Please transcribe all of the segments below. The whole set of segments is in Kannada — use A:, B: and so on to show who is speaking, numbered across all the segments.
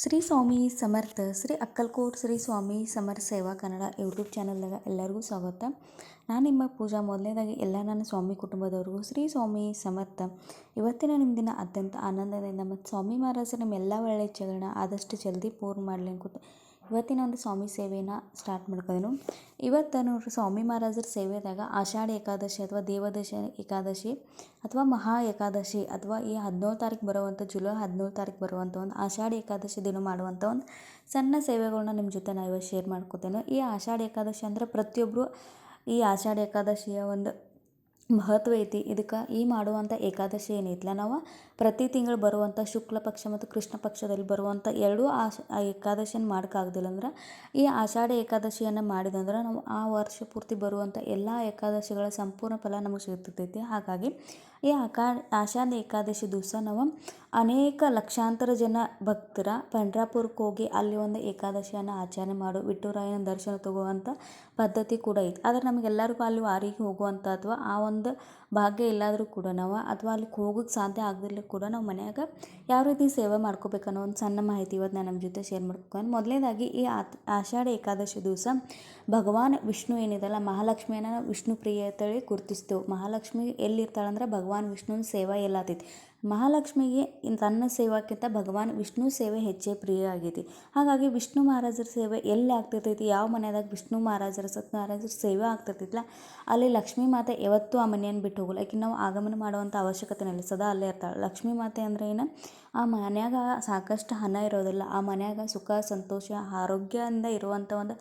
A: ಶ್ರೀ ಸ್ವಾಮಿ ಸಮರ್ಥ, ಶ್ರೀ ಅಕ್ಕಲ್ಕೋಟ್, ಶ್ರೀ ಸ್ವಾಮಿ ಸಮರ್ಥ ಸೇವಾ ಕನ್ನಡ ಯೂಟ್ಯೂಬ್ ಚಾನಲ್ದಾಗ ಎಲ್ಲರಿಗೂ ಸ್ವಾಗತ. ನಾನು ನಿಮ್ಮ ಪೂಜಾ ಮೊದಲನೇದಾಗಿ ಎಲ್ಲ ನನ್ನ ಸ್ವಾಮಿ ಕುಟುಂಬದವ್ರಿಗೂ ಶ್ರೀ ಸ್ವಾಮಿ ಸಮರ್ಥ. ಇವತ್ತಿನ ನಿಮ್ಮ ದಿನ ಅತ್ಯಂತ ಆನಂದದಿಂದ ಮತ್ತು ಸ್ವಾಮಿ ಮಹಾರಾಜರು ನಿಮ್ಮ ಎಲ್ಲ ಒಳ್ಳೆಯ ಇಚ್ಛೆಗಳನ್ನ ಆದಷ್ಟು ಜಲ್ದಿ ಪೂರ್ಣ ಮಾಡಲಿ ಅನ್ಕೋತ ಇವತ್ತಿನ ಒಂದು ಸ್ವಾಮಿ ಸೇವೆನ ಸ್ಟಾರ್ಟ್ ಮಾಡ್ಕೋದೇನು ಇವತ್ತು ನೋಡ್ರಿ ಸ್ವಾಮಿ ಮಹಾರಾಜರ ಸೇವೆದಾಗ ಆಷಾಢ ಏಕಾದಶಿ ಅಥವಾ ದೇವದಶ ಏಕಾದಶಿ ಅಥವಾ ಮಹಾ ಏಕಾದಶಿ ಅಥವಾ ಈ ಹದಿನೇಳು ತಾರೀಕು ಬರುವಂಥ, ಜುಲೈ ಹದಿನೇಳು ತಾರೀಕು ಬರುವಂಥ ಒಂದು ಆಷಾಢ ಏಕಾದಶಿ ದಿನ ಮಾಡುವಂಥ ಒಂದು ಸಣ್ಣ ಸೇವೆಗಳನ್ನ ನಿಮ್ಮ ಜೊತೆ ನಾನು ಇವತ್ತು ಶೇರ್ ಮಾಡ್ಕೋತೇನೆ. ಈ ಆಷಾಢ ಏಕಾದಶಿ ಅಂದರೆ ಪ್ರತಿಯೊಬ್ಬರು ಈ ಆಷಾಢ ಏಕಾದಶಿಯ ಒಂದು ಮಹತ್ವ ಐತಿ. ಇದಕ್ಕೆ ಈ ಮಾಡುವಂಥ ಏಕಾದಶಿ ಏನೈತಲ್ಲ ನಾವು? ಪ್ರತಿ ತಿಂಗಳು ಬರುವಂಥ ಶುಕ್ಲ ಪಕ್ಷ ಮತ್ತು ಕೃಷ್ಣ ಪಕ್ಷದಲ್ಲಿ ಬರುವಂಥ ಎರಡೂ ಆಶ ಏಕಾದಶಿಯನ್ನು ಮಾಡೋಕ್ಕಾಗ್ದಿಲ್ಲ ಅಂದ್ರೆ ಈ ಆಷಾಢ ಏಕಾದಶಿಯನ್ನು ಮಾಡಿದಂದ್ರೆ ನಾವು ಆ ವರ್ಷ ಪೂರ್ತಿ ಬರುವಂಥ ಎಲ್ಲ ಏಕಾದಶಿಗಳ ಸಂಪೂರ್ಣ ಫಲ ನಮಗೆ ಸಿಗ್ತಿರ್ತೈತಿ ಹಾಗಾಗಿ ಈ ಆಕಾ, ಆಷಾಢ ಏಕಾದಶಿ ದಿವಸ ನಾವು ಅನೇಕ ಲಕ್ಷಾಂತರ ಜನ ಭಕ್ತರ ಪಂಡ್ರಾಪುರಕ್ಕೆ ಹೋಗಿ ಅಲ್ಲಿ ಒಂದು ಏಕಾದಶಿಯನ್ನು ಆಚರಣೆ ಮಾಡು ವಿಠುರಾಯನ ದರ್ಶನ ತಗೋವಂಥ ಪದ್ಧತಿ ಕೂಡ ಐತಿ. ಆದರೆ ನಮಗೆಲ್ಲರಿಗೂ ಅಲ್ಲಿ ವಾರಿಗೆ ಹೋಗುವಂಥ ಅಥವಾ ಆ ಒಂದು ಭಾಗ್ಯ ಇಲ್ಲಾದರೂ ಕೂಡ ನಾವು ಅಥವಾ ಅಲ್ಲಿಗೆ ಹೋಗೋಕ್ಕೆ ಸಾಧ್ಯ ಆಗದಿಲ್ಲ ಕೂಡ ನಾವು ಮನ್ಯಾಗ ಯಾವ ರೀತಿ ಸೇವೆ ಮಾಡ್ಕೋಬೇಕನ್ನೋ ಒಂದು ಸಣ್ಣ ಮಾಹಿತಿ ಇವತ್ತು ನಾನು ನಮ್ಮ ಜೊತೆ ಶೇರ್ ಮಾಡ್ಕೊಂಡು ಮೊದಲನೇದಾಗಿ ಈ ಆಷಾಢ ಏಕಾದಶಿ ದಿವಸ ಭಗವಾನ್ ವಿಷ್ಣು ಏನಿದೆಲ್ಲ ಮಹಾಲಕ್ಷ್ಮಿಯನ್ನು ವಿಷ್ಣು ಪ್ರಿಯ ಅಂತೇಳಿ ಗುರುತಿಸ್ತೇವೆ ಮಹಾಲಕ್ಷ್ಮಿ ಎಲ್ಲಿರ್ತಾಳಂದ್ರೆ ಭಗವಾನ್ ವಿಷ್ಣುವಿನ ಸೇವಾ ಎಲ್ಲಾತೈತಿ ಮಹಾಲಕ್ಷ್ಮಿಗೆ ತನ್ನ ಸೇವಾಕ್ಕಿಂತ ಭಗವಾನ್ ವಿಷ್ಣು ಸೇವೆ ಹೆಚ್ಚೇ ಪ್ರಿಯ ಆಗೈತಿ ಹಾಗಾಗಿ ವಿಷ್ಣು ಮಹಾರಾಜರ ಸೇವೆ ಎಲ್ಲಿ ಆಗ್ತಿರ್ತೈತಿ? ಯಾವ ಮನೆಯಾಗ ವಿಷ್ಣು ಮಹಾರಾಜರ ಸತ್ಯನಾರಾಯಣರ ಸೇವೆ ಆಗ್ತಿರ್ತೈತಿಲ್ಲ ಅಲ್ಲಿ ಲಕ್ಷ್ಮೀ ಮಾತೆ ಯಾವತ್ತೂ ಆ ಮನೆಯನ್ನು ಬಿಟ್ಟು ಹೋಗಲ್ಲ. ಯಾಕೆ ನಾವು ಆಗಮನ ಮಾಡುವಂಥ ಅವಶ್ಯಕತೆ ಸದಾ ಅಲ್ಲೇ ಇರ್ತಾಳೆ. ಲಕ್ಷ್ಮೀ ಮಾತೆ ಅಂದ್ರೆ ಏನು? ಆ ಮನ್ಯಾಗ ಸಾಕಷ್ಟು ಹಣ ಇರೋದಿಲ್ಲ. ಆ ಮನ್ಯಾಗ ಸುಖ, ಸಂತೋಷ, ಆರೋಗ್ಯದಿಂದ ಇರುವಂಥ ಒಂದು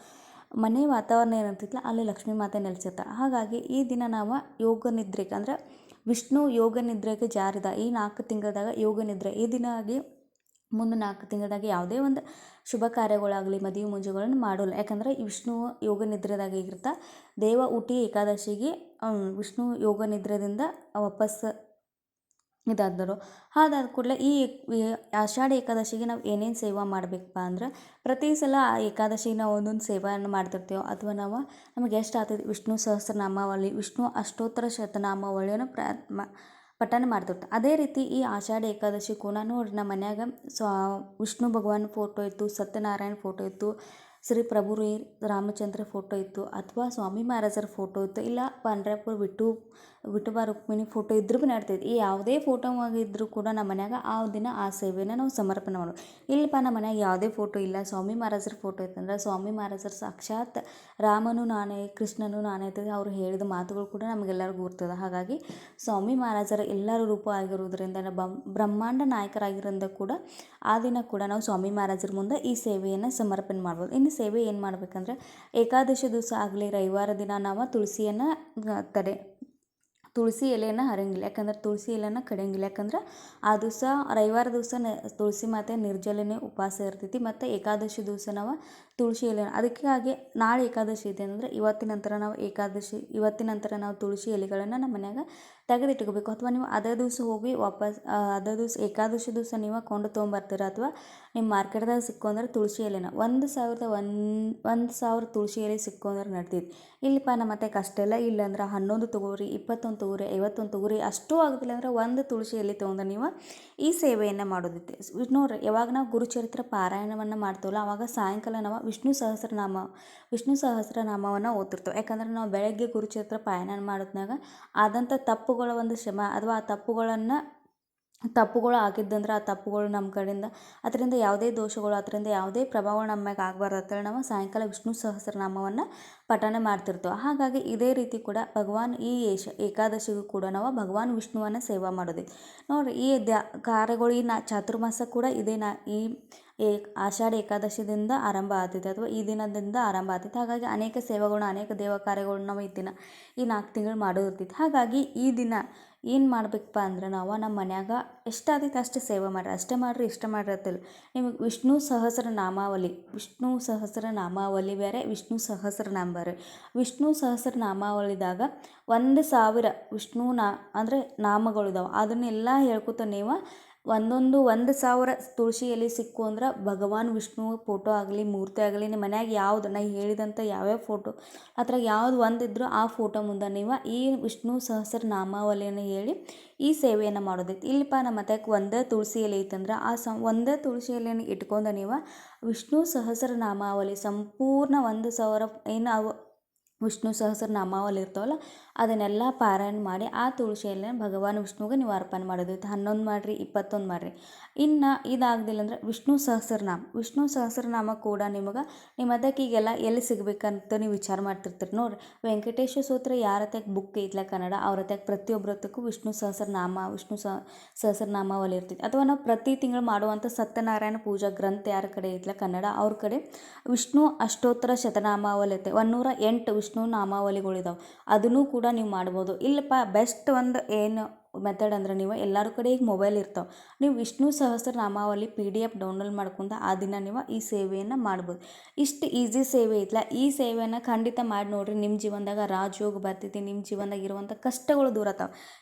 A: ಮನೆ ವಾತಾವರಣ ಏನಂತಿತ್ತಲ್ಲ ಅಲ್ಲಿ ಲಕ್ಷ್ಮೀ ಮಾತೆ ನೆಲೆಸಿರ್ತಾಳೆ. ಹಾಗಾಗಿ ಈ ದಿನ ನಾವು ಯೋಗ ನಿದ್ರೆಗೆ ಅಂದ್ರೆ ವಿಷ್ಣು ಯೋಗ ನಿದ್ರೆಗೆ ಜಾರಿದ ಈ ನಾಲ್ಕು ತಿಂಗಳದಾಗ ಯೋಗ ನಿದ್ರೆ. ಈ ದಿನ ಆಗಿ ಮುಂದೆ ನಾಲ್ಕು ತಿಂಗಳದಾಗ ಯಾವುದೇ ಒಂದು ಶುಭ ಕಾರ್ಯಗಳಾಗಲಿ, ಮದುವೆ ಮುಂಜುಗಳನ್ನು ಮಾಡೋಲ್ಲ. ಯಾಕಂದ್ರೆ ಈ ವಿಷ್ಣು ಯೋಗ ನಿದ್ರೆದಾಗ ಇರ್ತಾ ದೇವ ಊಟಿ ಏಕಾದಶಿಗೆ ವಿಷ್ಣು ಯೋಗ ನಿದ್ರೆದಿಂದ ವಾಪಸ್ ಇದಾದರು ಅದಾದ ಕೂಡಲೇ ಈ ಆಷಾಢ ಏಕಾದಶಿಗೆ ನಾವು ಏನೇನು ಸೇವೆ ಮಾಡಬೇಕಪ್ಪ ಅಂದ್ರೆ ಪ್ರತಿ ಸಲ ಆ ಏಕಾದಶಿಗೆ ನಾವು ಒಂದೊಂದು ಸೇವೆಯನ್ನು ಮಾಡ್ತಿರ್ತೇವೆ. ಅಥವಾ ನಾವು ನಮಗೆ ಎಷ್ಟು ಆಗ್ತದೆ? ವಿಷ್ಣು ಸಹಸ್ರನಾಮಾವಳಿ, ವಿಷ್ಣು ಅಷ್ಟೋತ್ತರ ಶತನಾಮಾವಳಿಯನ್ನು ಪ್ರ ಮ ಪಠಣ ಅದೇ ರೀತಿ ಈ ಆಷಾಢ ಏಕಾದಶಿ ಕೂಡ ನೋಡ್ರಿ ನಮ್ಮ ಮನ್ಯಾಗ ಸ್ವಾ, ವಿಷ್ಣು ಭಗವಾನ್ ಫೋಟೋ ಇತ್ತು, ಸತ್ಯನಾರಾಯಣ ಫೋಟೋ ಇತ್ತು ಶ್ರೀ ಪ್ರಭು ರಾಮಚಂದ್ರ ಫೋಟೋ ಇತ್ತು ಅಥವಾ ಸ್ವಾಮಿ ಮಹಾರಾಜರ ಫೋಟೋ ಇತ್ತು, ಇಲ್ಲ ಪಂಡ್ರಾಪುರ ವಿಠು ವಿಠೋಬಾ ರುಕ್ಮಿಣಿ ಫೋಟೋ ಇದ್ರೂ ಭೀ ನಡ್ತೈತಿ. ಈ ಯಾವುದೇ ಫೋಟೋ ಇದ್ದರೂ ಕೂಡ ನಮ್ಮ ಮನ್ಯಾಗ ಆ ದಿನ ಆ ಸೇವೆನ ನಾವು ಸಮರ್ಪಣೆ ಮಾಡೋದು. ಇಲ್ಲಪ್ಪ, ನಮ್ಮ ಮನ್ಯಾಗ ಯಾವುದೇ ಫೋಟೋ ಇಲ್ಲ. ಸ್ವಾಮಿ ಮಹಾರಾಜರ ಫೋಟೋ ಇತ್ತಂದ್ರೆ ಸ್ವಾಮಿ ಮಹಾರಾಜರ ಸಾಕ್ಷಾತ್ ರಾಮನು ನಾನೇ, ಕೃಷ್ಣನು ನಾನೇ ಅಂತ ಅವ್ರು ಹೇಳಿದ ಮಾತುಗಳು ಕೂಡ ನಮಗೆಲ್ಲರಿಗೂ ಗುರ್ತದೆ. ಹಾಗಾಗಿ ಸ್ವಾಮಿ ಮಹಾರಾಜರ ಎಲ್ಲರ ರೂಪ ಆಗಿರೋದ್ರಿಂದ ಬ್ರಹ್ಮಾಂಡ ನಾಯಕರಾಗಿರೋದ್ರಿಂದ ಕೂಡ ಆ ದಿನ ಕೂಡ ನಾವು ಸ್ವಾಮಿ ಮಹಾರಾಜರ ಮುಂದೆ ಈ ಸೇವೆಯನ್ನು ಸಮರ್ಪಣೆ ಮಾಡ್ಬೋದು. ಇನ್ನು ಸೇವೆ ಏನು ಮಾಡಬೇಕಂದ್ರೆ ಏಕಾದಶಿ ದಿವಸ ಆಗಲಿ, ರವಿವಾರ ದಿನ ನಾವು ತುಳಸಿಯನ್ನು ತಡೆ, ತುಳಸಿ ಎಲೆಯನ್ನು ಹರಿಯಂಗಿಲ್ಲ ಯಾಕಂದ್ರೆ ತುಳಸಿ ಎಲೆನ ಕಡಿಯಂಗಿಲ್ಲ ಯಾಕಂದ್ರೆ ಆ ದಿವಸ, ರವಿವಾರ ದಿವಸ ತುಳಸಿ ಮಾತೆ ನಿರ್ಜಲನೆ ಉಪವಾಸ ಇರ್ತೈತಿ. ಮತ್ತು ಏಕಾದಶಿ ದಿವಸ ನಾವು ತುಳಸಿ ಎಲೆ ಅದಕ್ಕಾಗಿ ನಾಳೆ ಏಕಾದಶಿ ಇದೆ ಅಂದರೆ ಇವತ್ತಿನ ನಂತರ ನಾವು ಏಕಾದಶಿ, ಇವತ್ತಿನ ನಂತರ ನಾವು ತುಳಸಿ ಎಲೆಗಳನ್ನು ನಮ್ಮ ಮನ್ಯಾಗ ತೆಗೆದಿಟ್ಕೋಬೇಕು. ಅಥವಾ ನೀವು ಅದೇ ದಿವಸ ಹೋಗಿ ವಾಪಸ್ ಅದೇ ದಿವಸ ಏಕಾದಶಿ ದಿವಸ ನೀವು ಕೊಂಡು ತೊಗೊಂಬರ್ತೀರ ಅಥವಾ ನಿಮ್ಮ ಮಾರ್ಕೆಟ್ದಾಗ ಸಿಕ್ಕೊಂಡ್ರೆ ತುಳಸಿ ಎಲೆನ ಒಂದು ಸಾವಿರದ ಒಂದು ಒಂದು ಸಾವಿರ ತುಳಸಿ ಎಲೆ ಸಿಕ್ಕೊಂಡ್ರೆ ನಡ್ತೈತಿ ಇಲ್ಲಪ್ಪ ನಮ್ಮ ಮತ್ತೆ ಕಷ್ಟ ಇಲ್ಲ ಅಂದ್ರೆ ಹನ್ನೊಂದು ತೊಗೋರಿ, ಇಪ್ಪತ್ತೊಂದು ತೊಗೋರಿ, ಐವತ್ತೊಂದು ತೊಗೋರಿ ಅಷ್ಟೂ ಆಗೋದಿಲ್ಲ ಅಂದ್ರೆ ಒಂದು ತುಳಸಿ ಎಲೆ ತೊಗೊಂಡ್ರೆ ನೀವು ಈ ಸೇವೆಯನ್ನು ಮಾಡೋದೈತೆ ನೋಡ್ರಿ, ಯಾವಾಗ ನಾವು ಗುರುಚರಿತ್ರ ಪಾರಾಯಣವನ್ನು ಮಾಡ್ತೀವಲ್ಲ ಆವಾಗ ಸಾಯಂಕಾಲ ನಾವು ವಿಷ್ಣು ಸಹಸ್ರನಾಮ, ವಿಷ್ಣು ಸಹಸ್ರನಾಮವನ್ನು ಓದ್ತಿರ್ತೇವೆ. ಯಾಕಂದ್ರೆ ನಾವು ಬೆಳಗ್ಗೆ ಗುರುಕ್ಷೇತ್ರ ಪಾಯನ ಮಾಡಿದ್ನಾಗ ಆದಂಥ ತಪ್ಪುಗಳ ಒಂದು ಶ್ರಮ ಅಥವಾ ಆ ತಪ್ಪುಗಳನ್ನು, ತಪ್ಪುಗಳು ಆಗಿದ್ದಂದ್ರೆ ಆ ತಪ್ಪುಗಳು ನಮ್ಮ ಕಡೆಯಿಂದ, ಅದರಿಂದ ಯಾವುದೇ ದೋಷಗಳು, ಅದರಿಂದ ಯಾವುದೇ ಪ್ರಭಾವ ನಮ್ಮ ಮ್ಯಾಗೆ ಆಗಬಾರ್ದು ಅಂತೇಳಿ ನಾವು ಸಾಯಂಕಾಲ ವಿಷ್ಣು ಸಹಸ್ರನಾಮವನ್ನು ಪಠನೆ ಮಾಡ್ತಿರ್ತೇವೆ. ಹಾಗಾಗಿ ಇದೇ ರೀತಿ ಕೂಡ ಭಗವಾನ್ ಈ ಏಷ, ಏಕಾದಶಿಗೂ ಕೂಡ ನಾವು ಭಗವಾನ್ ವಿಷ್ಣುವನ್ನು ಸೇವಾ ಮಾಡೋದು. ನೋಡಿರಿ, ಈ ದ್ಯಾ, ಕಾರ್ಯಗಳು ಈ ನಾ, ಚಾತುರ್ಮಾಸ ಕೂಡ ಇದೇ ನಾ, ಈ ಏ ಆಷಾಢ ಏಕಾದಶಿದಿಂದ ಆರಂಭ ಆಗ್ತೈತೆ ಅಥವಾ ಈ ದಿನದಿಂದ ಆರಂಭ ಆಗ್ತೈತೆ ಹಾಗಾಗಿ ಅನೇಕ ಸೇವೆಗಳನ್ನ ಅನೇಕ ದೇವ ಕಾರ್ಯಗಳನ್ನ ನಾವು ಈ ದಿನ, ಈ ನಾಲ್ಕು ತಿಂಗಳು ಮಾಡೋದಿರ್ತೈತಿ ಹಾಗಾಗಿ ಈ ದಿನ ಏನು ಮಾಡಬೇಕಪ್ಪ ಅಂದ್ರೆ ನಾವು ನಮ್ಮ ಮನ್ಯಾಗ ಎಷ್ಟಾದೈತೆ ಅಷ್ಟು ಸೇವೆ ಮಾಡ್ರಿ. ಅಷ್ಟೇ ಮಾಡ್ರಿ, ಇಷ್ಟ ಮಾಡಿರಿ ಅಂತಿಲ್ಲ. ನಿಮಗೆ ವಿಷ್ಣು ಸಹಸ್ರ ನಾಮಾವಲಿ ವಿಷ್ಣು ಸಹಸ್ರ ನಾಮಾವಲಿ ಬೇರೆ, ವಿಷ್ಣು ಸಹಸ್ರನಾಮ ಬೇರೆ. ವಿಷ್ಣು ಸಹಸ್ರ ನಾಮಾವಲಿದಾಗ ಒಂದು ಸಾವಿರ ವಿಷ್ಣು ನಾ, ಅಂದರೆ ನಾಮಗಳಿದಾವೆ ಅದನ್ನೆಲ್ಲ ಹೇಳ್ಕೊತ ನೀವು ಒಂದೊಂದು ಒಂದು ಸಾವಿರ ತುಳಸಿ ಎಲೆ ಸಿಕ್ಕು ಅಂದ್ರೆ ಭಗವಾನ್ ವಿಷ್ಣು ಫೋಟೋ ಆಗಲಿ, ಮೂರ್ತಿ ಆಗಲಿ ನಿಮ್ಮ ಮನ್ಯಾಗ ಯಾವ್ದು, ನಾ ಹೇಳಿದಂಥ ಯಾವ್ಯಾವ ಫೋಟೋ ಅದ್ರಾಗ ಯಾವ್ದು ಒಂದಿದ್ರು ಆ ಫೋಟೋ ಮುಂದೆ ನೀವು ಈ ವಿಷ್ಣು ಸಹಸ್ರ ನಾಮಾವಲಿಯನ್ನು ಹೇಳಿ ಈ ಸೇವೆಯನ್ನು ಮಾಡೋದೈತಿ. ಇಲ್ಲಪ್ಪ ನಮ್ಮ ಮತ್ಯಾಕೆ ಒಂದೇ ತುಳಸಿ ಎಲೆ ಇತ್ತಂದ್ರೆ ಆ ಸ, ಒಂದೇ ತುಳಸಿ ಎಲೆಯನ್ನು ಇಟ್ಕೊಂಡು ನೀವು ವಿಷ್ಣು ಸಹಸ್ರ ನಾಮಾವಲಿ, ಸಂಪೂರ್ಣ ಒಂದು ಸಾವಿರ ಏನು ಅವು ವಿಷ್ಣು ಸಹಸ್ರ ನಾಮಾವಲಿ ಇರ್ತಾವಲ್ಲ ಅದನ್ನೆಲ್ಲ ಪಾರಾಯಣ ಮಾಡಿ ಆ ತುಳಸಿ ಎಲೆನ ಭಗವಾನ್ ವಿಷ್ಣುಗೆ ನೀವು ಅರ್ಪಣೆ ಮಾಡೋದು. ಹನ್ನೊಂದು ಮಾಡಿರಿ, ಇಪ್ಪತ್ತೊಂದು ಮಾಡಿರಿ. ಇನ್ನು ಇದಾಗ್ದಿಲ್ಲ ಅಂದರೆ ವಿಷ್ಣು ಸಹಸ್ರನಾಮ. ವಿಷ್ಣು ಸಹಸ್ರನಾಮ ಕೂಡ ನಿಮಗೆ ನಿಮ್ಮ ಅದಕ್ಕೆ ಈಗೆಲ್ಲ ಎಲ್ಲಿ ಸಿಗಬೇಕಂತ ನೀವು ವಿಚಾರ ಮಾಡ್ತಿರ್ತೀರಿ ನೋಡಿರಿ. ವೆಂಕಟೇಶ ಸೂತ್ರ ಯಾರ ಹತ್ಯಾಗ ಬುಕ್ ಐತ್ಲ ಕನ್ನಡ, ಅವ್ರ ಹತ್ಯಾಗ ಪ್ರತಿಯೊಬ್ಬರ ಹತ್ತಕ್ಕೂ ವಿಷ್ಣು ಸಹಸ್ರನಾಮ, ವಿಷ್ಣು ಸಹ ಸಹಸ್ರನಾಮಾವಳಿ ಇರ್ತೈತಿ. ಅಥವಾ ನಾವು ಪ್ರತಿ ತಿಂಗಳು ಮಾಡುವಂಥ ಸತ್ಯನಾರಾಯಣ ಪೂಜಾ ಗ್ರಂಥ ಯಾರ ಕಡೆ ಐತ್ಲ ಕನ್ನಡ, ಅವ್ರ ಕಡೆ ವಿಷ್ಣು ಅಷ್ಟೋತ್ತರ ಶತನಾಮಾವಲಿ ಐತೆ ಒಂದೂರ ಎಂಟು ವಿಷ್ಣು ನಾಮಾವಲಿಗಳಿದಾವೆ ಅದನ್ನು ಕೂಡ ನೀವು ಮಾಡ್ಬೋದು. ಇಲ್ಲಪ್ಪ ಬೆಸ್ಟ್ ಒಂದು ಏನು ಮೆಥಡ್ ಅಂದ್ರೆ ನೀವು ಎಲ್ಲರ ಕಡೆ ಈಗ ಮೊಬೈಲ್ ಇರ್ತಾವೆ. ನೀವು Vishnu Sahasra Namavali P D F download ಮಾಡ್ಕೊಂಡು ಆ ದಿನ ನೀವು ಈ ಸೇವೆಯನ್ನು ಮಾಡ್ಬೋದು. ಇಷ್ಟು ಈಸಿ ಸೇವೆ ಐತ್ಲ. ಈ ಸೇವೆಯನ್ನು ಖಂಡಿತ ಮಾಡಿ ನೋಡಿರಿ ನಿಮ್ಮ ಜೀವನದಾಗ ರಾಜಯೋಗ ಬರ್ತೈತಿ ನಿಮ್ಮ ಜೀವನದಾಗ ಇರುವಂಥ ಕಷ್ಟಗಳು ದೂರ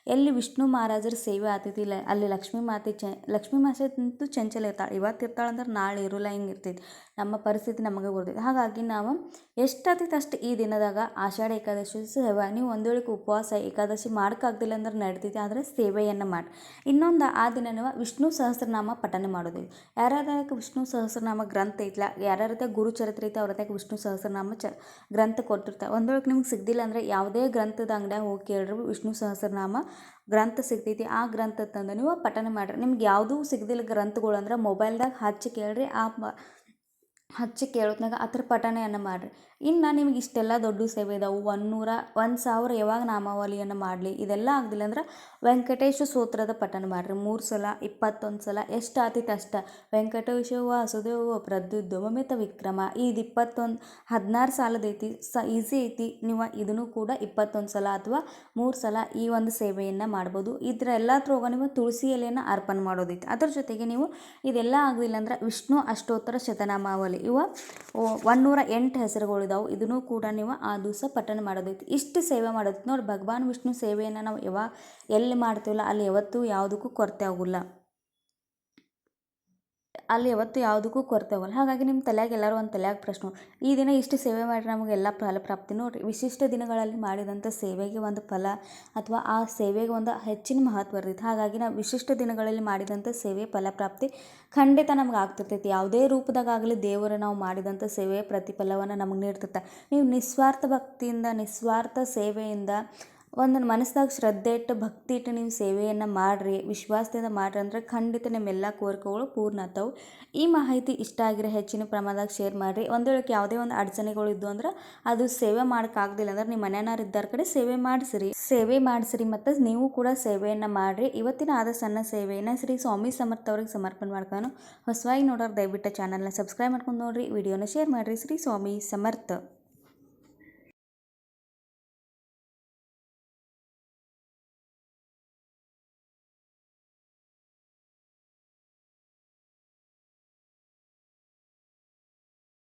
A: ಎಲ್ಲಿ ವಿಷ್ಣು ಮಹಾರಾಜರ ಸೇವೆ ಆತೈತಿ ಇಲ್ಲ ಅಲ್ಲಿ ಲಕ್ಷ್ಮೀ ಮಾತೆ ಚ, ಲಕ್ಷ್ಮೀ ಮಾತೆ ಅಂತೂ ಚಂಚಲ ಇರ್ತಾಳೆ. ಇವತ್ತು ಇರ್ತಾಳೆ ಅಂದ್ರೆ ನಾಳೆ ಇರೋಲ್ಲ ಹಿಂಗೆ ಇರ್ತೈತಿ. ನಮ್ಮ ಪರಿಸ್ಥಿತಿ ನಮಗೆ ಬರ್ತೈತಿ. ಹಾಗಾಗಿ ನಾವು ಎಷ್ಟಾಗ್ತೈತೆ ಅಷ್ಟು ಈ ದಿನದಾಗ ಆಷಾಢ ಏಕಾದಶಿ ಸೇವೆ ನೀವು ಒಂದು ವೇಳೆ ಉಪವಾಸ ಏಕಾದಶಿ ಮಾಡೋಕ್ಕಾಗ್ದಿಲ್ಲ ಅಂದ್ರೆ ನಡೀತೈತಿ. ಆದರೆ ಸೇವೆಯನ್ನು ಮಾಡಿ. ಇನ್ನೊಂದು ಆ ದಿನ ವಿಷ್ಣು ಸಹಸ್ರನಾಮ ಪಠನೆ ಮಾಡೋದು. ಯಾರ್ಯಾರಕ್ಕೆ ವಿಷ್ಣು ಸಹಸ್ರನಾಮ ಗ್ರಂಥ ಐತ್ಲ ಯಾರ್ಯಾರ ಗುರು ಚರಿತ್ರೆ ಐತೆ ಹತ್ರ ವಿಷ್ಣು ಸಹಸ್ರನಾಮ ಚ, ಗ್ರಂಥ ಕೊಟ್ಟಿರ್ತಾರೆ ಒಂದೊಳಗೆ ನಿಮ್ಗೆ ಸಿಗ್ದಿಲ್ಲ ಅಂದರೆ ಯಾವುದೇ ಗ್ರಂಥದ ಅಂಗಡಿಯಾಗ ಹೋಗಿ ಕೇಳ್ರಿ ವಿಷ್ಣು ಸಹಸ್ರನಾಮ ಗ್ರಂಥ ಸಿಗ್ತೈತಿ. ಆ ಗ್ರಂಥ ತಂದು ನೀವು ಪಠನೆ ಮಾಡಿರಿ. ನಿಮ್ಗೆ ಯಾವುದೂ ಸಿಗ್ದಿಲ್ಲ ಗ್ರಂಥಗಳು ಅಂದ್ರೆ ಮೊಬೈಲ್ದಾಗ ಹಚ್ಚಿ ಕೇಳ್ರಿ, ಆ ಹಚ್ಚಿ ಕೇಳೋತ್ನಾಗ ಅದ್ರ ಪಠಣೆಯನ್ನು ಮಾಡಿರಿ. ಇನ್ನು ನಿಮಗೆ ಇಷ್ಟೆಲ್ಲ ದೊಡ್ಡ ಸೇವೆ ಇದಾವೆ ಒಂದುನೂರ ಒಂದು ಸಾವಿರ ಯಾವಾಗ ನಾಮಾವಲಿಯನ್ನು ಮಾಡಲಿ, ಇದೆಲ್ಲ ಆಗಲಿಲ್ಲ ಅಂದ್ರೆ ವೆಂಕಟೇಶ ಸೂತ್ರದ ಪಠನ ಮಾಡಿರಿ. ಮೂರು ಸಲ, ಇಪ್ಪತ್ತೊಂದು ಸಲ, ಎಷ್ಟು ಆತೀತ ಕಷ್ಟ ವೆಂಕಟೇಶ ವಾಸುದೇವ ಪ್ರದ್ಯುದ್ಯಮಿತ ವಿಕ್ರಮ ಇದು ಇಪ್ಪತ್ತೊಂದು, ಹದಿನಾರು ಸಾಲದ ಐತಿ, ಸ, ಈಸಿ ಐತಿ. ನೀವು ಇದನ್ನು ಕೂಡ ಇಪ್ಪತ್ತೊಂದು ಸಲ ಅಥವಾ ಮೂರು ಸಲ ಈ ಒಂದು ಸೇವೆಯನ್ನು ಮಾಡ್ಬೋದು. ಇದ್ರ ಎಲ್ಲತ್ರೊಳಗೆ ನೀವು ತುಳಸಿ ಎಲೆಯನ್ನು ಅರ್ಪಣೆ ಮಾಡೋದೈತಿ. ಅದ್ರ ಜೊತೆಗೆ ನೀವು ಇದೆಲ್ಲ ಆಗಲಿಲ್ಲ ಅಂದ್ರೆ ವಿಷ್ಣು ಅಷ್ಟೋತ್ತರ ಶತನಾಮಾವಲಿ ಇವ ನೂರ ಎಂಟು ಹೆಸರುಗಳಿದಾವೆ. ಇದನ್ನು ಕೂಡ ನೀವು ಆ ದಿವಸ ಪಠಣ ಮಾಡೋದೈತಿ ಇಷ್ಟು ಸೇವೆ ಮಾಡೋದೈತಿ ನೋಡಿ, ಭಗವಾನ್ ವಿಷ್ಣು ಸೇವೆಯನ್ನು ನಾವು ಯಾವ, ಎಲ್ಲಿ ಮಾಡ್ತೀವಲ್ಲ, ಅಲ್ಲಿ ಯಾವತ್ತೂ ಯಾವುದಕ್ಕೂ ಕೊರತೆ ಆಗೋಲ್ಲ. ಅಲ್ಲಿ ಯಾವತ್ತು ಯಾವುದಕ್ಕೂ ಕೊರತೆ ಹಾಗಾಗಿ ನಿಮ್ಮ ತಲೆಯಾಗ ಎಲ್ಲರೂ ಒಂದು ತಲೆಯಾಗ ಪ್ರಶ್ನೆ. ಈ ದಿನ ಇಷ್ಟು ಸೇವೆ ಮಾಡಿದ್ರೆ ನಮಗೆಲ್ಲ ಫಲ ಪ್ರಾಪ್ತಿ ನೋಡಿರಿ. ವಿಶಿಷ್ಟ ದಿನಗಳಲ್ಲಿ ಮಾಡಿದಂಥ ಸೇವೆಗೆ ಒಂದು ಫಲ ಅಥವಾ ಆ ಸೇವೆಗೆ ಒಂದು ಹೆಚ್ಚಿನ ಮಹತ್ವ ಇರ್ತೈತಿ. ಹಾಗಾಗಿ ನಾವು ವಿಶಿಷ್ಟ ದಿನಗಳಲ್ಲಿ ಮಾಡಿದಂಥ ಸೇವೆ ಫಲಪ್ರಾಪ್ತಿ ಖಂಡಿತ ನಮ್ಗೆ ಆಗ್ತಿರ್ತೈತಿ. ಯಾವುದೇ ರೂಪದಾಗಲಿ ದೇವರು ನಾವು ಮಾಡಿದಂಥ ಸೇವೆಯ ಪ್ರತಿಫಲವನ್ನು ನಮಗೆ ನೀಡ್ತೈತೆ. ನೀವು ನಿಸ್ವಾರ್ಥ ಭಕ್ತಿಯಿಂದ, ನಿಸ್ವಾರ್ಥ ಸೇವೆಯಿಂದ ಒಂದು ಮನಸ್ಸಾಗ ಶ್ರದ್ಧೆ ಇಟ್ಟು, ಭಕ್ತಿ ಇಟ್ಟು ನೀವು ಸೇವೆಯನ್ನು ಮಾಡಿರಿ, ವಿಶ್ವಾಸದಿಂದ ಮಾಡಿರಿ ಅಂದ್ರೆ ಖಂಡಿತ ನಿಮ್ಮೆಲ್ಲ ಕೋರಿಕೆಗಳು ಪೂರ್ಣ ಆಗ್ತಾವೆ ಈ ಮಾಹಿತಿ ಇಷ್ಟ ಆಗಿರೋ ಹೆಚ್ಚಿನ ಪ್ರಮಾಣದಾಗ ಶೇರ್ ಮಾಡಿರಿ. ಒಂದು ವೇಳೆ ಯಾವುದೇ ಒಂದು ಅಡಚಣೆಗಳು ಇದ್ದು ಅಂದ್ರೆ ಅದು ಸೇವೆ ಮಾಡೋಕ್ಕಾಗಲಿಲ್ಲ ಅಂದ್ರೆ ನಿಮ್ಮ ಮನೆಯವ್ರು ಇದ್ದಾರ ಕಡೆ ಸೇವೆ ಮಾಡಿಸ್ರಿ. ಸೇವೆ ಮಾಡಿಸ್ರಿ ಮತ್ತು ನೀವು ಕೂಡ ಸೇವೆಯನ್ನು ಮಾಡಿರಿ. ಇವತ್ತಿನ ಆದ ಸಣ್ಣ ಸೇವೆಯನ್ನು ಶ್ರೀ ಸ್ವಾಮಿ ಸಮರ್ಥ ಅವ್ರಿಗೆ ಸಮರ್ಪಣೆ ಮಾಡ್ಕೊಂಡು ಹೊಸವಾಗಿ ನೋಡೋರು ದಯವಿಟ್ಟು ಚಾನಲ್ನ ಸಬ್ಸ್ಕ್ರೈಬ್ ಮಾಡ್ಕೊಂಡು ನೋಡಿರಿ. ವಿಡಿಯೋನ ಶೇರ್ ಮಾಡಿರಿ. ಶ್ರೀ ಸ್ವಾಮಿ ಸಮರ್ಥ.